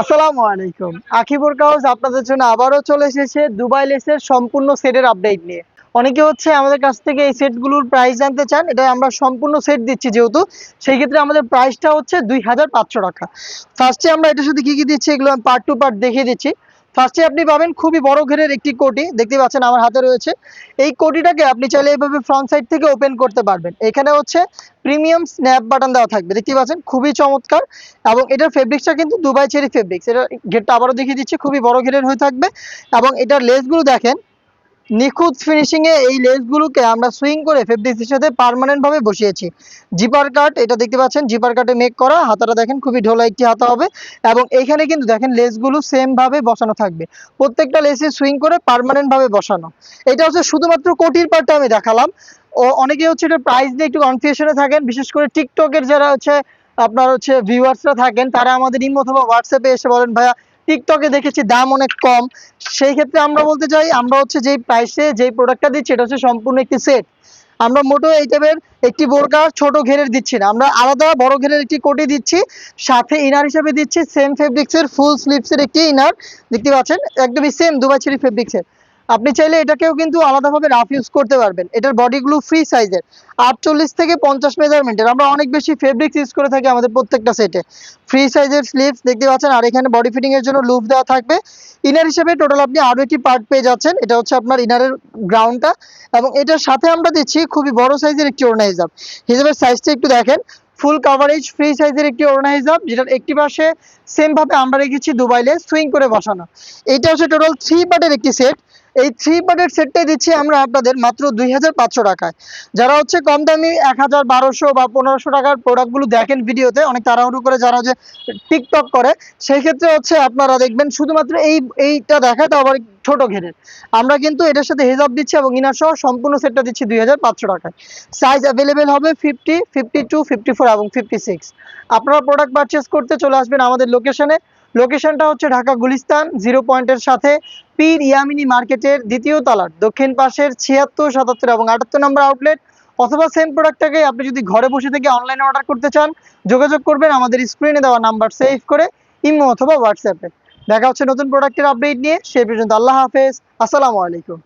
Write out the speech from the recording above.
আসসালামু আলাইকুম। আকিবুর কাউস আপনাদের জন্য আবারও চলে এসেছে দুবাই লেসের সম্পূর্ণ সেটের আপডেট নিয়ে। অনেকে হচ্ছে আমাদের কাছ থেকে এই সেটগুলোর প্রাইস জানতে চান এটা আমরা সম্পূর্ণ সেট দিচ্ছি যেহেতু, সেই ক্ষেত্রে আমাদের প্রাইসটা হচ্ছে দুই হাজার পাঁচশো টাকা। ফার্স্টে আমরা এটার সাথে কি কি দিচ্ছি, এগুলো আমি পার্ট টু পার্ট দেখিয়ে দিচ্ছি। ফার্স্টে আপনি পাবেন খুবই বড় ঘেরের একটি কোটি, দেখতে পাচ্ছেন আমার হাতে রয়েছে। এই কোটিটাকে আপনি চাইলে এইভাবে ফ্রন্ট সাইড থেকে ওপেন করতে পারবেন। এখানে হচ্ছে প্রিমিয়াম স্ন্যাপ বাটন দেওয়া থাকবে, দেখতে পাচ্ছেন? খুবই চমৎকার। এবং এটার ফেব্রিক্সটা কিন্তু দুবাই চেরি ফেব্রিক্স এটা ঘেরটা আবারও দেখিয়ে দিচ্ছে, খুবই বড় ঘেরের হয়ে থাকবে। এবং এটার লেসগুলো দেখেন নিখুঁত ফিনিশিং এ এই লেসগুলোকে আমরা সুইং করে ফেব্রিক্সের সাথে পার্মানেন্ট ভাবে বসিয়েছি। জিপার কাট এটা দেখতে পাচ্ছেন জিপার কাটে মেক করা, হাতাটা দেখেন খুবই ঢোলা একটি হাতা হবে। এবং এইখানে কিন্তু দেখেন লেসগুলো সেম ভাবে বসানো থাকবে। প্রত্যেকটা লেসে সুইং করে পার্মানেন্ট ভাবে বসানো। এটা হচ্ছে শুধুমাত্র কোটির পার্টটা আমি দেখালাম। ও, অনেকে হচ্ছে এটা প্রাইস নিয়ে একটু কনফিউশনে থাকেন, বিশেষ করে টিকটকের যারা হচ্ছে, আপনার হচ্ছে ভিউয়ার্সরা থাকেন, তারা আমাদের ইমো অথবা হোয়াটসঅ্যাপে এসে বলেন, ভাইয়া টিকটকে দেখেছি দাম অনেক কম। সেই ক্ষেত্রে আমরা বলতে চাই, আমরা হচ্ছে যেই প্রাইসে যেই প্রোডাক্টটা দিচ্ছি, এটা হচ্ছে সম্পূর্ণ একটি সেট আমরা মোটো এই টাইপের একটি বোরকা ছোট ঘেরের দিচ্ছি না। আমরা আলাদা বড় ঘেরের একটি কোটি দিচ্ছি, সাথে ইনার হিসেবে দিচ্ছি সেম ফেব্রিক্সের ফুল স্লিভসের একটি ইনার দেখতে পাচ্ছেন? একদমই সেম দুবাই ছেড়ি ফেব্রিক্সের আপনি চাইলে এটাকেও কিন্তু আলাদাভাবে রাফ ইউজ করতে পারবেন। এটার বডিগুলো ফ্রি সাইজের আটচল্লিশ থেকে পঞ্চাশ মেজারমেন্টের আমরা অনেক বেশি ফেব্রিক্স ইউজ করে থাকি আমাদের প্রত্যেকটা সেটে ফ্রি সাইজের স্লিভস দেখতে পাচ্ছেন, আর এখানে বডি ফিটিং এর জন্য লুপ দেওয়া থাকবে। ইনার হিসেবে টোটাল আপনি আরও একটি পার্ট পেয়ে যাচ্ছেন। এটা হচ্ছে আপনার ইনারের গ্রাউন্ডটা এবং এটার সাথে আমরা দিচ্ছি খুবই বড় সাইজের একটি ওড়না হিসাব হিসাবের সাইজটা একটু দেখেন। ফুল কাভারেজ ফ্রি সাইজের একটি ওড়না যেটার একটি পাশে সেম ভাবে আমরা রেখেছি দুবাইলে সুইং করে বসানো। এইটা হচ্ছে টোটাল থ্রি পার্টের একটি সেট এই থ্রি পার্টের সেটটাই দিচ্ছি আমরা আপনাদের মাত্র দুই হাজার পাঁচশো টাকায়। যারা হচ্ছে কম দামি এক হাজার বা পনেরোশো টাকার প্রোডাক্টগুলো দেখেন ভিডিওতে অনেক তাড়াহুড়ো করে যারা যে টিকটক করে, সেই ক্ষেত্রে হচ্ছে আপনারা দেখবেন শুধুমাত্র এই, এইটা দেখায় তো আবার ছোট ঘেরের। আমরা কিন্তু এটার সাথে হেজাব দিচ্ছি এবং ইনার সহ সম্পূর্ণ সেটটা দিচ্ছি দুই হাজার পাঁচশো টাকায়। সাইজ অ্যাভেলেবেল হবে fifty fifty two fifty four এবং ফিফটি সিক্স আপনারা প্রোডাক্ট পারচেস করতে চলে আসবেন আমাদের লোকেশনে লোকেশনটা হচ্ছে ঢাকা গুলিস্তান, জিরো পয়েন্টের সাথে পীর ইয়ামিনি মার্কেটের দ্বিতীয় তলার, দক্ষিণ পাশের ছিয়াত্তর, সাতাত্তর এবং আটাত্তর নম্বর আউটলেট অথবা সেম প্রোডাক্টটাকে আপনি যদি ঘরে বসে থেকে অনলাইনে অর্ডার করতে চান, যোগাযোগ করবেন আমাদের স্ক্রিনে দেওয়া নাম্বার সেভ করে ইমো অথবা হোয়াটসঅ্যাপে দেখা হচ্ছে নতুন প্রোডাক্টের আপডেট নিয়ে সেই পর্যন্ত আল্লাহ হাফেজ, আসসালামু আলাইকুম।